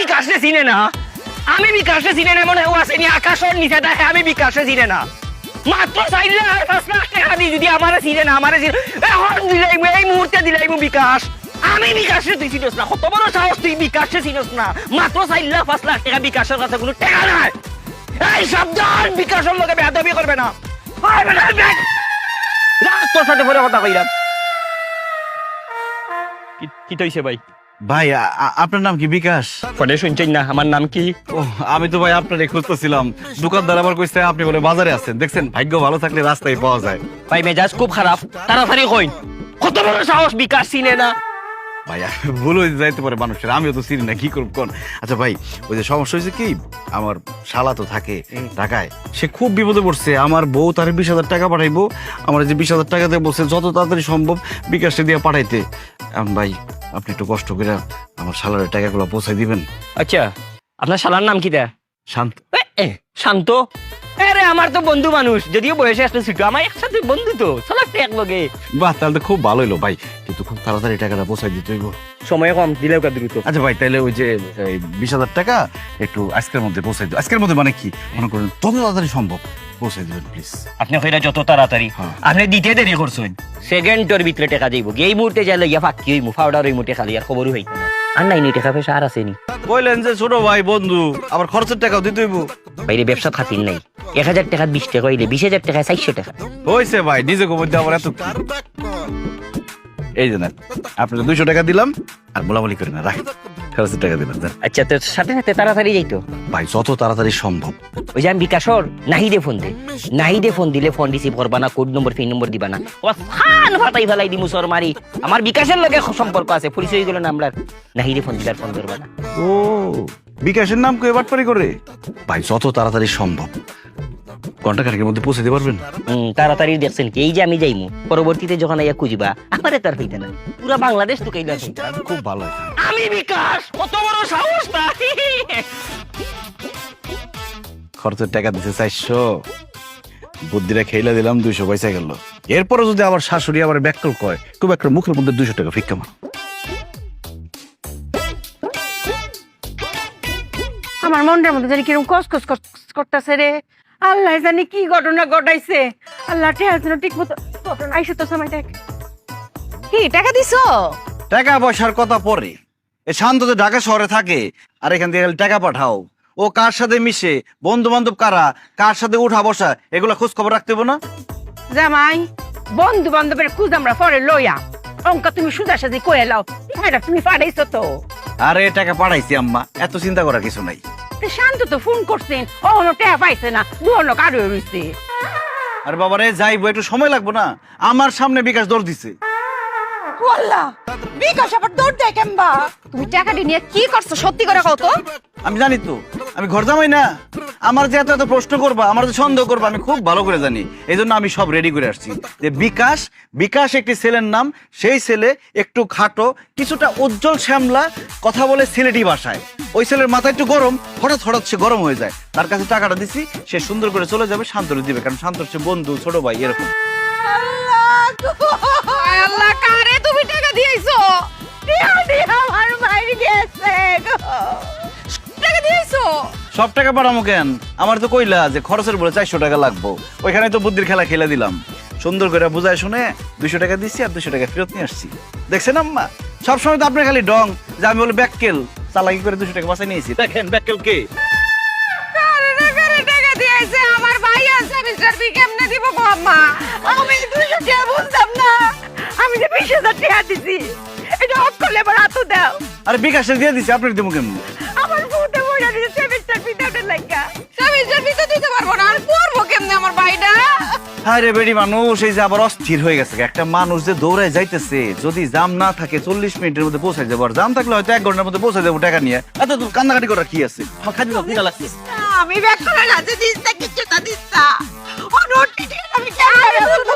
বিকাশে চিনে না। আমি বিকাশে চিনে না মনে হয় আসেনি আকাশের নিচে দেখে আমি বিকাশে চিনে না। মাত্র চাইলে যদি চিনে না চিনে এখন এই মুহূর্তে বিকাশ। আমি বিকাশে তুই চিনস না কত বড় সাহস তুই বিকাশে চিনস না। মাত্র পাঁচ লাখ টাকা বিকাশের কাছে কোনো নাই। এই সাবধান বিকাশের লোকে করবে না। পারবে না, দেখ। রাখ, তোর সাথে পরে কথা কইলাম। কি তৈছে ভাই? ভাই আপনার নাম কি বিকাশ? পরে শুনছেন না আমার নাম কি? ও আমি তো ভাই আপনার খুঁজতেছিলাম। দোকানদার আবার কইছে আপনি বলে বাজারে আছেন। দেখছেন ভাগ্য ভালো থাকলে রাস্তায় পাওয়া যায়। ভাই মেজাজ খুব খারাপ। তাড়াতাড়ি কইন। কত বড় সাহস বিকাশ চিনে না। ভাই ভুল হয়ে যাইতে পারে মানুষের আমিও তো চিনি না কি করব কোন? আচ্ছা ভাই ওই যে সমস্যা হয়েছে কি আমার শালা তো থাকে ঢাকায় সে খুব বিপদে পড়ছে আমার বউ তার বিশ হাজার টাকা পাঠাইবো আমার যে বিশ হাজার টাকা দিয়ে বলছে যত তাড়াতাড়ি সম্ভব বিকাশে দিয়ে পাঠাইতে। ভাই আপনি একটু কষ্ট করে আমার শালারের টাকাগুলো পৌঁছাই দিবেন। আচ্ছা আপনার শালার নাম কি দা? শান্ত। শান্ত? আরে আমার তো বন্ধু মানুষ। যদিও বয়সে ছোট আমার একসাথে বন্ধু তো। চলাতে বাহ তাহলে তো খুব ভালো হলো ভাই। কিন্তু খুব তাড়াতাড়ি টাকাটা পৌঁছাই দিতে হইব। সময় কম দিলেও কা দ্রুত। আচ্ছা ভাই তাহলে ওই যে বিশ হাজার টাকা একটু আজকের মধ্যে পৌঁছাই দিও। আজকের মধ্যে মানে কি? মনে করেন যত তাড়াতাড়ি সম্ভব। পৌঁছাই দেবেন প্লিজ আপনি কইরা যত তাড়াতাড়ি। হ্যাঁ। আপনি দিতে দেরি করছেন। সেকেন্ডের ভিতরে টাকা দিব। এই মুহূর্তে যাই লইয়া ফাঁকি হইমু ফাউডার হইমু টাকা লইয়া হইতে না। আর নাই নি টাকা পয়সা আর আসেনি। কইলেন যে ছোট ভাই বন্ধু আবার খরচের টাকাও দিতে হইব। বাইরে ব্যবসা খাতির নাই। এক হাজার টাকা বিশ টাকা হইলে বিশ হাজার টাকা চারশো টাকা। হয়েছে ভাই নিজে আবার এত এই যে না দুইশো টাকা দিলাম আর বলাবলি করি না রাখেন খরচের টাকা দিলাম আচ্ছা তো সাথে সাথে তাড়াতাড়ি যাইতো? ভাই যত তাড়াতাড়ি সম্ভব। ওই যে আমি বিকাশর নাহিদে ফোন দে। নাহিদে ফোন দিলে ফোন রিসিভ করবা না কোড নম্বর পিন নম্বর দিবা না। ও ফান ফাটাই ফেলাই দিমু সর মারি আমার বিকাশের লগে সম্পর্ক আছে পুলিশ হয়ে গেল না আমরা নাহিদে ফোন দিলে ফোন করবা না। ও বিকাশের নাম কেউ বাটপারি করে ভাই যত তাড়াতাড়ি সম্ভব ঘণ্টা খানেকের মধ্যে পৌঁছে দিতে পারবেন হুম তাড়াতাড়ি দেখছেন কি এই যে আমি যাইমু পরবর্তীতে যখন আইয়া খুঁজবা আমারে তার হইতে না পুরা বাংলাদেশ তো কইলা খুব ভালো আমি বিকাশ কত বড় সাহস তা খরচের টাকা দিতে চাইছো বুদ্ধিটা খেইলা দিলাম দুইশো পয়সা গেল। এরপরে যদি আবার শাশুড়ি আবার ব্যাকল কয় খুব একটা মুখের মধ্যে দুইশো টাকা ফিক্কা মার। আমার মনটার মধ্যে জানি কীরকম কস কস কস করতেছে রে। আল্লাহ জানি কি ঘটনা ঘটাইছে। আল্লাহ ঠেয়া যেন ঠিক মতো ঘটনা আইসে তো সময় দেখ। কি টাকা দিছো? টাকা পয়সার কথা পরে। এ শান্ত তো ঢাকা শহরে থাকে আর এখান থেকে খালি টাকা পাঠাও। ও কার সাথে মিশে? বন্ধু বান্ধব কারা? কার সাথে উঠা বসা? এগুলা খোঁজ খবর রাখতে হবে না? জামাই বন্ধু বান্ধবের খুঁজ আমরা পরে লইয়া। অঙ্কা তুমি সুদা সাজি কয়ে লাও। এটা তুমি পাঠাইছো তো। আরে টাকা পাঠাইছি আম্মা। এত চিন্তা করার কিছু নাই। শান্ত তো ফোন করছেন। ও কোনো টেয়া পাইছে না। দুহনো কারও রইছে। আর বাবারে যাইবো একটু সময় লাগবো না? আমার সামনে বিকাশ দৌড় দিছে। ওয়াল্লাহ বিকাশ আবার দৌড় দেয় কেমবা? তুমি টাকাটি নিয়ে কি করছ সত্যি করে কও তো। আমি জানি তো। আমি ঘর জামাই না। আমার যে এত এত প্রশ্ন করবা, আমার যে সন্দেহ করবা, আমি খুব ভালো করে জানি। এই জন্য আমি সব রেডি করে আসছি। যে বিকাশ বিকাশ একটি ছেলের নাম, সেই ছেলে একটু খাটো, কিছুটা উজ্জ্বল শ্যামলা, কথা বলে সিলেটি ভাষায় ওই ছেলের মাথা একটু গরম, হঠাৎ হঠাৎ সে গরম হয়ে যায়। তার কাছে টাকাটা দিছি, সে সুন্দর করে চলে যাবে, শান্তরে দিবে, কারণ শান্তর সে বন্ধু, ছোট ভাই, এরকম। তুমি টাকা দিয়েছ? আমার গেছে সব টাকা পাঠামো কেন? আমার তো কইলা যে খরচের বলে চারশো টাকা লাগবো। ওইখানে তো বুদ্ধির খেলা খেলে দিলাম। সুন্দর করে বুঝায় শুনে দুশো টাকা দিচ্ছি আর দুশো টাকা ফেরত নিয়ে আসছি। দেখছেন আম্মা? সবসময় তো আপনার খালি ডং যে আমি বলে ব্যাককেল। চালাকি করে দুশো টাকা বাঁচাই নিয়েছি। দেখেন ব্যাককেল কে? আমার ভাই আছে কেমনে দিব আমি দুইশো টাকা বুঝতাম না। আমি যে বিশ হাজার টাকা দিছি। এটা অক্ষলে এবার হাতও দাও। আরে বিকাশে দিয়ে দিছি আপনার দেবো কেমন? আরে বেড়ি মানুষ, এই যে আবার অস্থির হয়ে গেছে একটা মানুষ যে দৌড়ায় যাইতেছে, যদি জাম না থাকে চল্লিশ মিনিটের মধ্যে পৌঁছাই যাব, আর জাম থাকলে হয়তো এক ঘণ্টার মধ্যে পৌঁছে যাব টাকা নিয়ে। এত তো কান্নাকাটি করার কি আছে? আমি ব্যাক করে রাতে না কিছু না দিস না আমি বলব